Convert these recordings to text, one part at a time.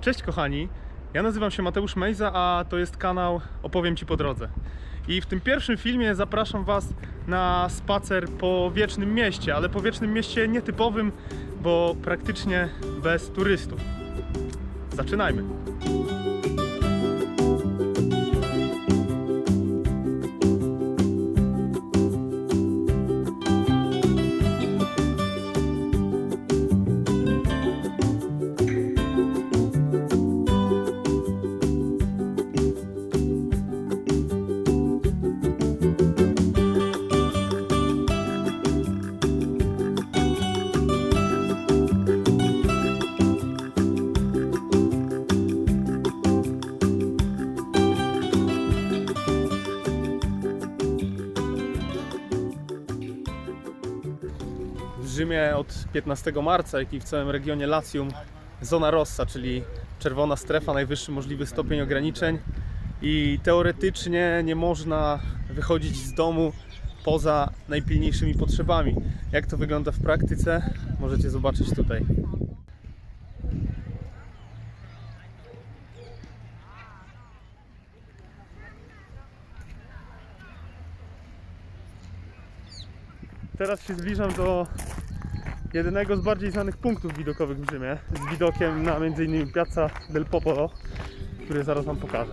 Cześć kochani, ja nazywam się Mateusz Mejza, a to jest kanał Opowiem Ci po drodze. I w tym pierwszym filmie zapraszam Was na spacer po wiecznym mieście, ale po wiecznym mieście nietypowym, bo praktycznie bez turystów. Zaczynajmy! Rzymie od 15 marca, jak i w całym regionie Latium, zona rossa, czyli czerwona strefa, najwyższy możliwy stopień ograniczeń i teoretycznie nie można wychodzić z domu poza najpilniejszymi potrzebami. Jak to wygląda w praktyce, możecie zobaczyć tutaj. Teraz się zbliżam do jedynego z bardziej znanych punktów widokowych w Rzymie, z widokiem na m.in. Piazza del Popolo, który zaraz Wam pokażę.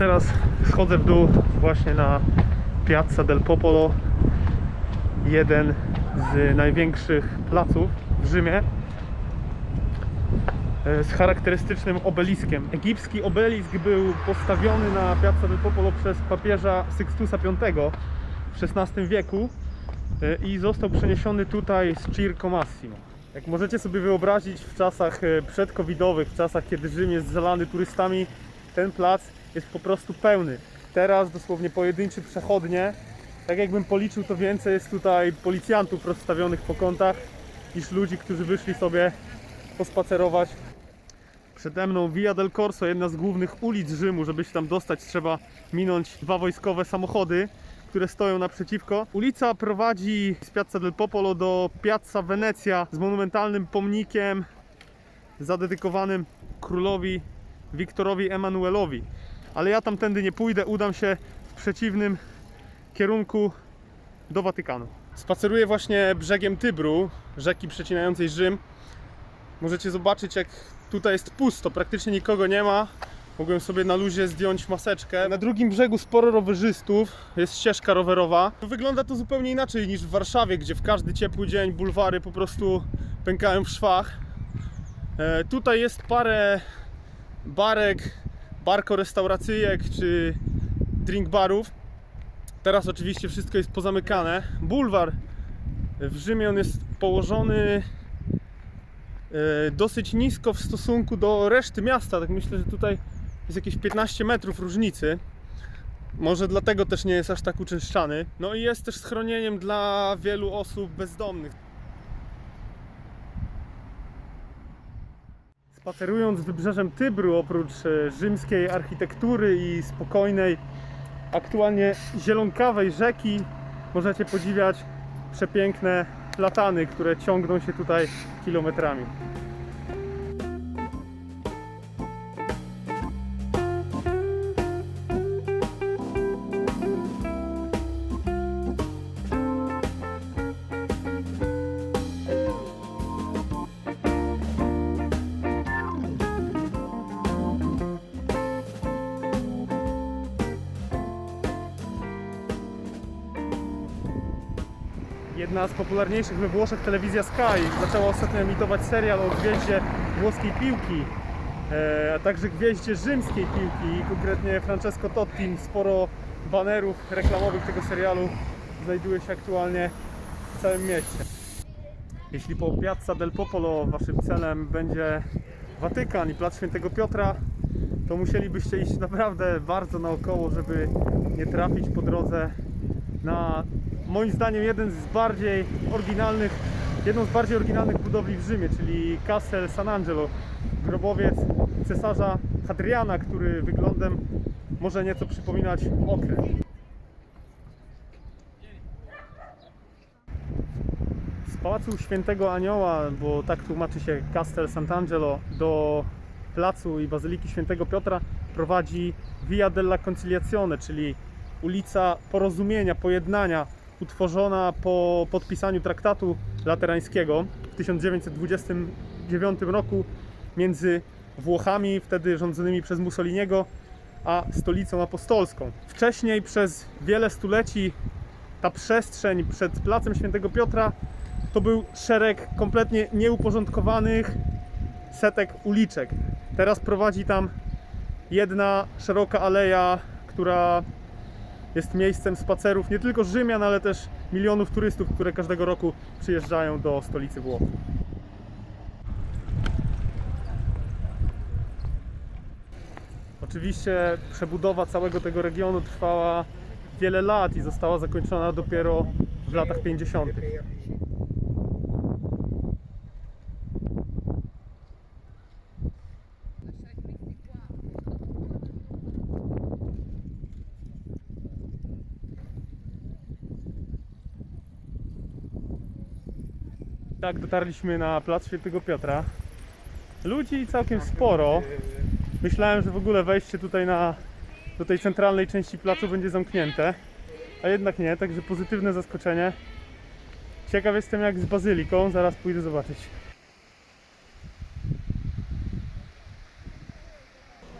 Teraz schodzę w dół właśnie na Piazza del Popolo, jeden z największych placów w Rzymie e, z charakterystycznym obeliskiem. Egipski obelisk był postawiony na Piazza del Popolo przez papieża Sixtusa V w XVI wieku e, i został przeniesiony tutaj z Circo Massimo. Jak możecie sobie wyobrazić w czasach e, przedcovidowych, w czasach kiedy Rzym jest zalany turystami, ten plac jest po prostu pełny. Teraz dosłownie pojedynczy przechodnie. Tak jakbym policzył, to więcej jest tutaj policjantów rozstawionych po kątach niż ludzi, którzy wyszli sobie pospacerować. Przede mną Via del Corso, jedna z głównych ulic Rzymu. Żeby się tam dostać, trzeba minąć dwa wojskowe samochody, które stoją naprzeciwko. Ulica prowadzi z Piazza del Popolo do Piazza Venezia z monumentalnym pomnikiem zadedykowanym królowi Wiktorowi Emanuelowi. Ale ja tamtędy nie pójdę, udam się w przeciwnym kierunku do Watykanu. Spaceruję właśnie brzegiem Tybru, rzeki przecinającej Rzym. Możecie zobaczyć, jak tutaj jest pusto, praktycznie nikogo nie ma. Mogłem sobie na luzie zdjąć maseczkę. Na drugim brzegu sporo rowerzystów, jest ścieżka rowerowa. Wygląda to zupełnie inaczej niż w Warszawie, gdzie w każdy ciepły dzień bulwary po prostu pękają w szwach. E, tutaj jest parę barek, barko-restauracyjek czy drink barów. Teraz oczywiście wszystko jest pozamykane. Bulwar w Rzymie on jest położony e, dosyć nisko w stosunku do reszty miasta. Tak myślę, że tutaj jest jakieś 15 metrów różnicy. Może dlatego też nie jest aż tak uczęszczany. No i jest też schronieniem dla wielu osób bezdomnych. Spacerując wybrzeżem Tybru, oprócz e, rzymskiej architektury i spokojnej, aktualnie zielonkawej rzeki, możecie podziwiać przepiękne platany, które ciągną się tutaj kilometrami. Jedna z popularniejszych we Włoszech, telewizja Sky, zaczęła ostatnio emitować serial o gwieździe włoskiej piłki, e, a także gwieździe rzymskiej piłki, konkretnie Francesco Totti. Sporo banerów reklamowych tego serialu znajduje się aktualnie w całym mieście. Jeśli po Piazza del Popolo waszym celem będzie Watykan i Plac Świętego Piotra, to musielibyście iść naprawdę bardzo naokoło, żeby nie trafić po drodze na moim zdaniem jeden z bardziej oryginalnych, jedną z bardziej oryginalnych budowli w Rzymie, czyli Castel San Angelo, grobowiec cesarza Hadriana, który wyglądem może nieco przypominać okręt. Z Pałacu Świętego Anioła, bo tak tłumaczy się Castel Sant'Angelo, do placu i Bazyliki Świętego Piotra prowadzi Via della Conciliazione, czyli ulica porozumienia, pojednania, utworzona po podpisaniu traktatu laterańskiego w 1929 roku między Włochami, wtedy rządzonymi przez Mussoliniego, a stolicą apostolską. Wcześniej przez wiele stuleci ta przestrzeń przed placem Świętego Piotra to był szereg kompletnie nieuporządkowanych setek uliczek. Teraz prowadzi tam jedna szeroka aleja, która jest miejscem spacerów nie tylko Rzymian, ale też milionów turystów, które każdego roku przyjeżdżają do stolicy Włoch. Oczywiście przebudowa całego tego regionu trwała wiele lat i została zakończona dopiero w latach 50. Tak, dotarliśmy na plac Świętego Piotra. Ludzi całkiem sporo. Myślałem, że w ogóle wejście tutaj na, do tej centralnej części placu będzie zamknięte, a jednak nie, także pozytywne zaskoczenie. Ciekaw jestem jak z bazyliką, zaraz pójdę zobaczyć.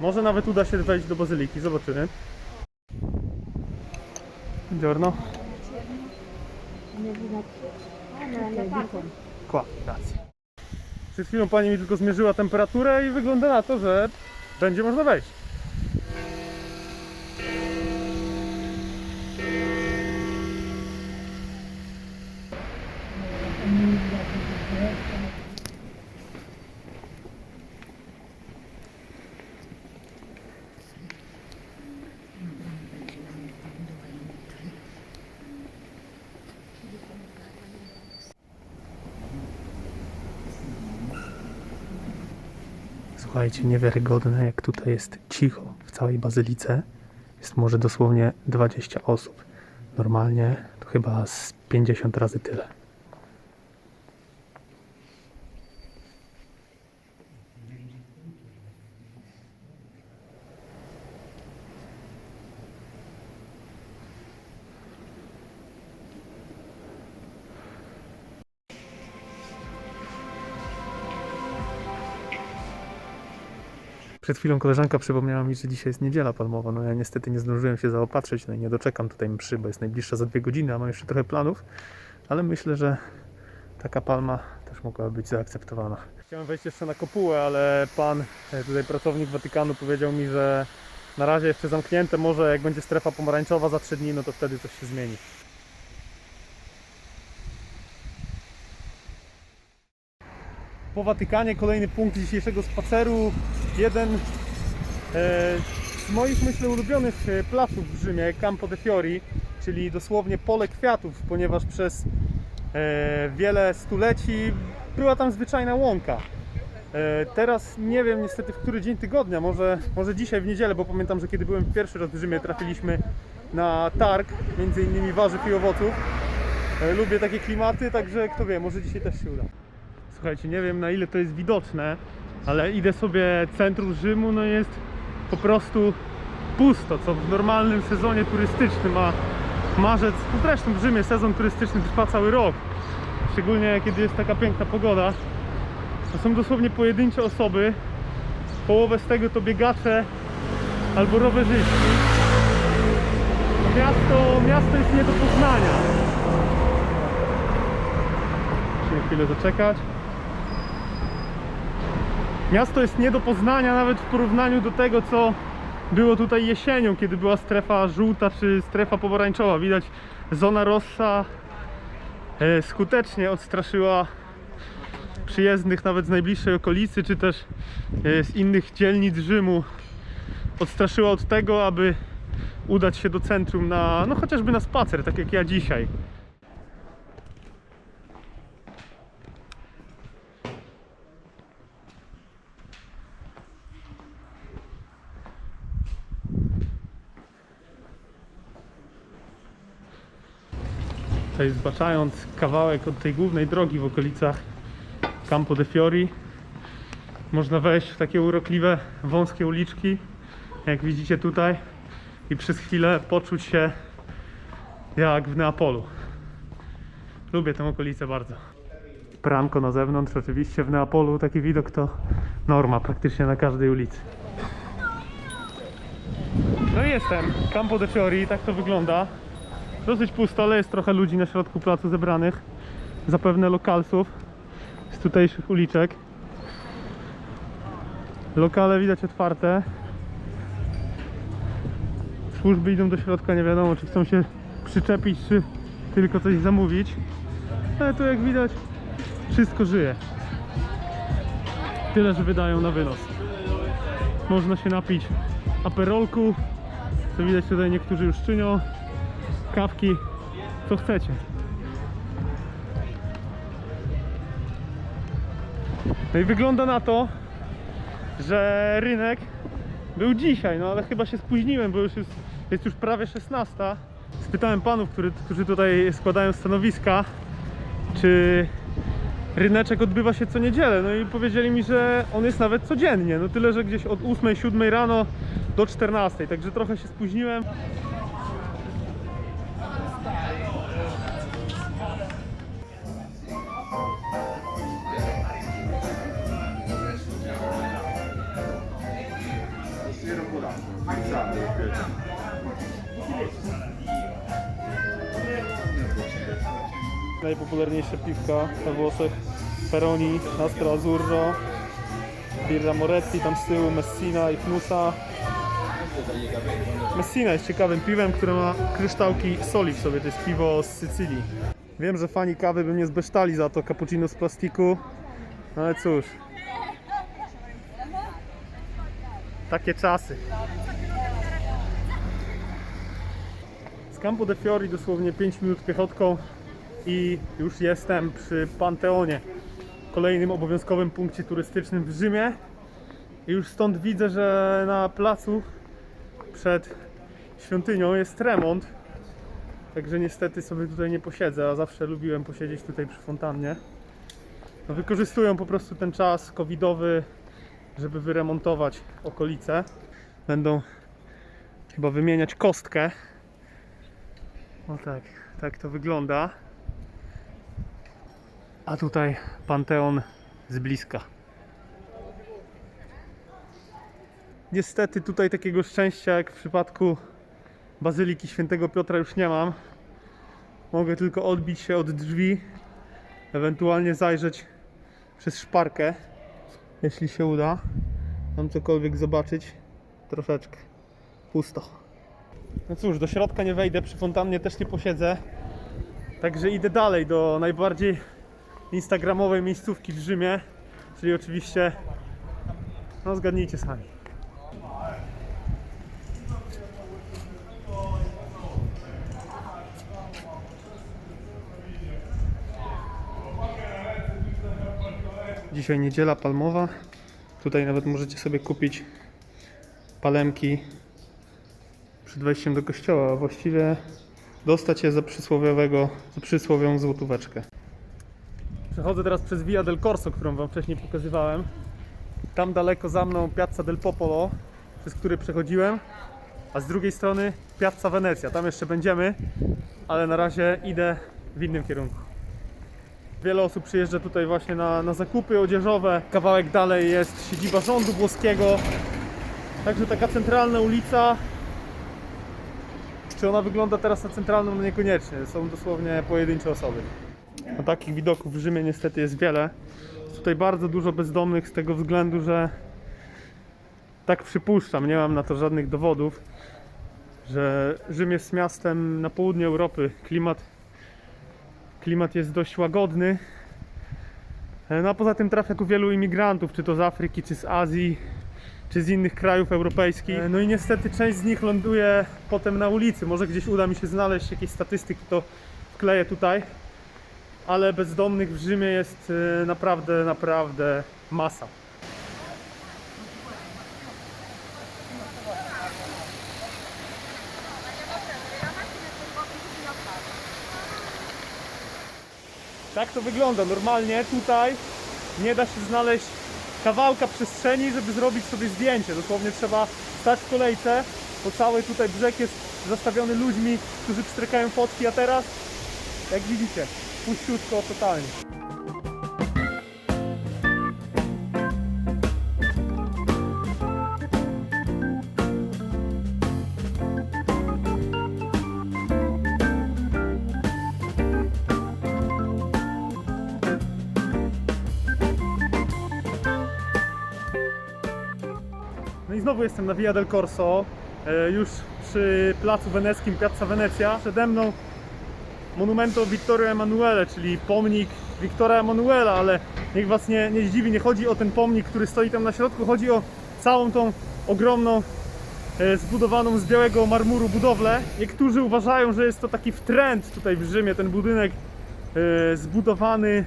Może nawet uda się wejść do bazyliki, zobaczymy. Buongiorno. Grazie. Przed chwilą pani mi tylko zmierzyła temperaturę i wygląda na to, że będzie można wejść. Słuchajcie, niewiarygodne jak tutaj jest cicho w całej bazylice. Jest może dosłownie 20 osób. Normalnie to chyba z 50 razy tyle. Przed chwilą koleżanka przypomniała mi, że dzisiaj jest niedziela palmowa. No ja niestety nie zdążyłem się zaopatrzyć, no i nie doczekam tutaj mszy, bo jest najbliższa za dwie godziny, a mam jeszcze trochę planów, ale myślę, że taka palma też mogłaby być zaakceptowana. Chciałem wejść jeszcze na kopułę, ale pan, e, tutaj pracownik Watykanu powiedział mi, że na razie jeszcze zamknięte, może jak będzie strefa pomarańczowa za trzy dni, no to wtedy coś się zmieni. po Watykanie kolejny punkt dzisiejszego spaceru. Jeden e, z moich, myślę, ulubionych e, placów w Rzymie, Campo de Fiori, czyli dosłownie pole kwiatów, ponieważ przez e, wiele stuleci była tam zwyczajna łąka. Teraz nie wiem niestety w który dzień tygodnia, może, może dzisiaj w niedzielę, bo pamiętam, że kiedy byłem pierwszy raz w Rzymie, trafiliśmy na targ, między innymi warzyw i owoców. Lubię takie klimaty, także kto wie, może dzisiaj też się uda. Słuchajcie, nie wiem na ile to jest widoczne, ale idę sobie centrum Rzymu, no jest po prostu pusto, co w normalnym sezonie turystycznym, a marzec, no zresztą w Rzymie sezon turystyczny trwa cały rok, szczególnie kiedy jest taka piękna pogoda. To są dosłownie pojedyncze osoby, połowę z tego to biegacze albo rowerzyści. Miasto, miasto jest nie do poznania. Musimy chwilę zaczekać. Miasto jest nie do poznania nawet w porównaniu do tego, co było tutaj jesienią, kiedy była strefa żółta czy strefa pomarańczowa. Widać, zona rossa e, skutecznie odstraszyła przyjezdnych nawet z najbliższej okolicy, czy też e, z innych dzielnic Rzymu odstraszyła od tego, aby udać się do centrum na, no chociażby na spacer, tak jak ja dzisiaj. Tutaj zbaczając kawałek od tej głównej drogi w okolicach Campo de Fiori można wejść w takie urokliwe, wąskie uliczki jak widzicie tutaj i przez chwilę poczuć się jak w Neapolu. Lubię tę okolicę bardzo. Pranko na zewnątrz, oczywiście w Neapolu taki widok to norma praktycznie na każdej ulicy. No i jestem, Campo de Fiori, tak to wygląda. Dosyć pusto, ale jest trochę ludzi na środku placu zebranych. Zapewne lokalsów z tutejszych uliczek. Lokale widać otwarte. Służby idą do środka, nie wiadomo czy chcą się przyczepić, czy tylko coś zamówić. Ale tu jak widać wszystko żyje. Tyle, że wydają na wynos. Można się napić aperolku, co widać tutaj niektórzy już czynią. Kawki, co chcecie. No i wygląda na to, że rynek był dzisiaj, no ale chyba się spóźniłem, bo już jest, jest już prawie 16. Spytałem panów, który, którzy tutaj składają stanowiska, czy ryneczek odbywa się co niedzielę. No i powiedzieli mi, że on jest nawet codziennie. No tyle, że gdzieś od 8-7 rano do 14. Także trochę się spóźniłem. Najpopularniejsze piwka we Włoszech Peroni, Nastro Azzurro, Birra Moretti, tam z tyłu Messina i Fnusa. Messina jest ciekawym piwem, które ma kryształki soli w sobie, to jest piwo z Sycylii. Wiem, że fani kawy by mnie zbesztali za to cappuccino z plastiku, ale cóż. Takie czasy. Z Campo de Fiori dosłownie 5 minut piechotką i już jestem przy Panteonie, kolejnym obowiązkowym punkcie turystycznym w Rzymie. I już stąd widzę, że na placu przed świątynią jest remont. Także niestety sobie tutaj nie posiedzę, a zawsze lubiłem posiedzieć tutaj przy fontannie. No, wykorzystują po prostu ten czas covidowy, żeby wyremontować okolice. Będą chyba wymieniać kostkę. O tak, tak to wygląda. A tutaj Panteon z bliska. Niestety tutaj takiego szczęścia jak w przypadku Bazyliki Świętego Piotra już nie mam. Mogę tylko odbić się od drzwi, ewentualnie zajrzeć przez szparkę, jeśli się uda. Tam cokolwiek zobaczyć. Troszeczkę pusto. No cóż, do środka nie wejdę, przy fontannie też nie posiedzę. Także idę dalej do najbardziej instagramowej miejscówki w Rzymie, czyli oczywiście, no zgadnijcie sami. Dzisiaj niedziela palmowa. Tutaj nawet możecie sobie kupić palemki przed wejściem do kościoła, a właściwie dostać je za przysłowiowego, za przysłowiową złotóweczkę. Przechodzę teraz przez Via del Corso, którą Wam wcześniej pokazywałem. Tam daleko za mną Piazza del Popolo, przez który przechodziłem, a z drugiej strony Piazza Wenecja. Tam jeszcze będziemy, ale na razie idę w innym kierunku. Wiele osób przyjeżdża tutaj właśnie na, na zakupy odzieżowe. Kawałek dalej jest siedziba rządu włoskiego. Także taka centralna ulica. Czy ona wygląda teraz na centralną? No niekoniecznie. Są dosłownie pojedyncze osoby. No, takich widoków w Rzymie niestety jest wiele. Jest tutaj bardzo dużo bezdomnych z tego względu, że tak przypuszczam, nie mam na to żadnych dowodów, że Rzym jest miastem na południu Europy. Klimat, klimat jest dość łagodny. No a poza tym trafia tu wielu imigrantów, czy to z Afryki, czy z Azji. czy z innych krajów europejskich. E, No i niestety część z nich ląduje potem na ulicy. Może gdzieś uda mi się znaleźć jakieś statystyki, to wkleję tutaj. Ale bezdomnych w Rzymie jest e, naprawdę, naprawdę masa. Tak to wygląda. Normalnie tutaj nie da się znaleźć kawałka przestrzeni, żeby zrobić sobie zdjęcie. Dosłownie trzeba stać w kolejce, bo cały tutaj brzeg jest zastawiony ludźmi, którzy pstrykają fotki, a teraz, jak widzicie, puściutko totalnie. No i znowu jestem na Via del Corso, e, już przy placu weneckim Piazza Venezia. Przede mną Monumento Vittorio Emanuele, czyli pomnik Wiktora Emanuela, ale niech Was nie, nie zdziwi, nie chodzi o ten pomnik, który stoi tam na środku, chodzi o całą tą ogromną, e, zbudowaną z białego marmuru budowlę. Niektórzy uważają, że jest to taki trend tutaj w Rzymie, ten budynek e, zbudowany,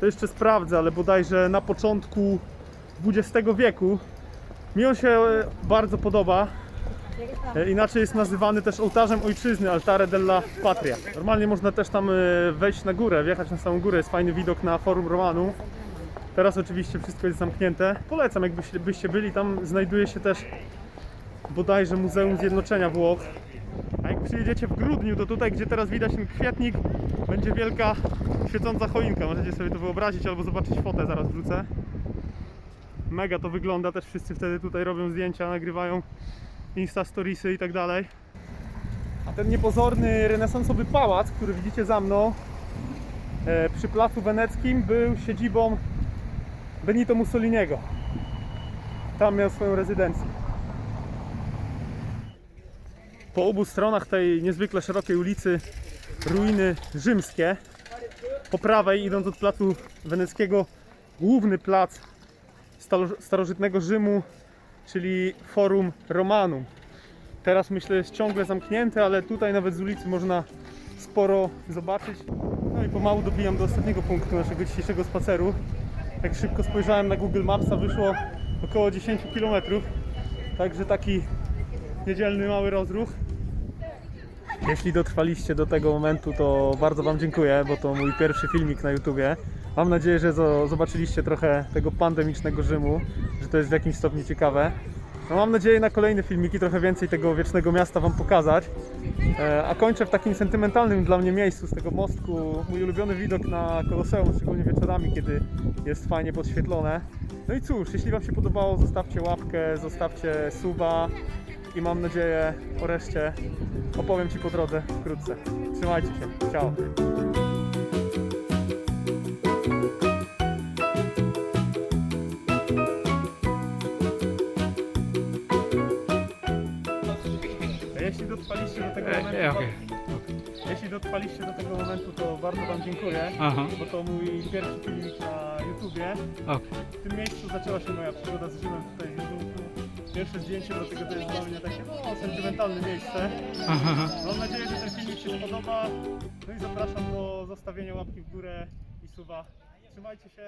to jeszcze sprawdzę, ale bodajże na początku XX wieku. Mi on się e, bardzo podoba. E, Inaczej jest nazywany też ołtarzem ojczyzny, Altare della Patria. Normalnie można też tam e, wejść na górę, wjechać na samą górę, jest fajny widok na Forum Romanu. Teraz oczywiście wszystko jest zamknięte. Polecam, jakbyście byście byli, tam znajduje się też bodajże Muzeum Zjednoczenia Włoch. A jak przyjedziecie w grudniu, to tutaj, gdzie teraz widać ten kwietnik, będzie wielka świecąca choinka. Możecie sobie to wyobrazić albo zobaczyć fotę, zaraz wrzucę. Mega to wygląda, też wszyscy wtedy tutaj robią zdjęcia, nagrywają Insta Storiesy i tak dalej. A ten niepozorny renesansowy pałac, który widzicie za mną e, przy Placu Weneckim był siedzibą Benito Mussoliniego. Tam miał swoją rezydencję. Po obu stronach tej niezwykle szerokiej ulicy ruiny rzymskie. Po prawej, idąc od Placu Weneckiego, główny plac starożytnego Rzymu, czyli Forum Romanum. Teraz myślę jest ciągle zamknięte, ale tutaj nawet z ulicy można sporo zobaczyć. No i pomału dobijam do ostatniego punktu naszego dzisiejszego spaceru. Jak szybko spojrzałem na Google Mapsa, wyszło około 10 km. Także taki niedzielny mały rozruch. Jeśli dotrwaliście do tego momentu, to bardzo Wam dziękuję, bo to mój pierwszy filmik na YouTubie. Mam nadzieję, że zo- zobaczyliście trochę tego pandemicznego Rzymu, że to jest w jakimś stopniu ciekawe. No mam nadzieję na kolejne filmiki, trochę więcej tego wiecznego miasta Wam pokazać. E, A kończę w takim sentymentalnym dla mnie miejscu z tego mostku. Mój ulubiony widok na Koloseum, szczególnie wieczorami, kiedy jest fajnie podświetlone. No i cóż, jeśli Wam się podobało, zostawcie łapkę, zostawcie suba i mam nadzieję o reszcie opowiem Ci po drodze wkrótce. Trzymajcie się, ciao! Dotrwaliście do tego momentu, E, okej. jeśli dotrwaliście do tego momentu, to bardzo Wam dziękuję, Aha, bo to mój pierwszy filmik na YouTubie. okej. W tym miejscu zaczęła się moja przygoda z Rzymem tutaj z. Pierwsze zdjęcie, dlatego to jest dla mnie takie no, sentymentalne miejsce. Aha. Mam nadzieję, że ten filmik się spodoba. No i zapraszam do zostawienia łapki w górę i suba. Trzymajcie się.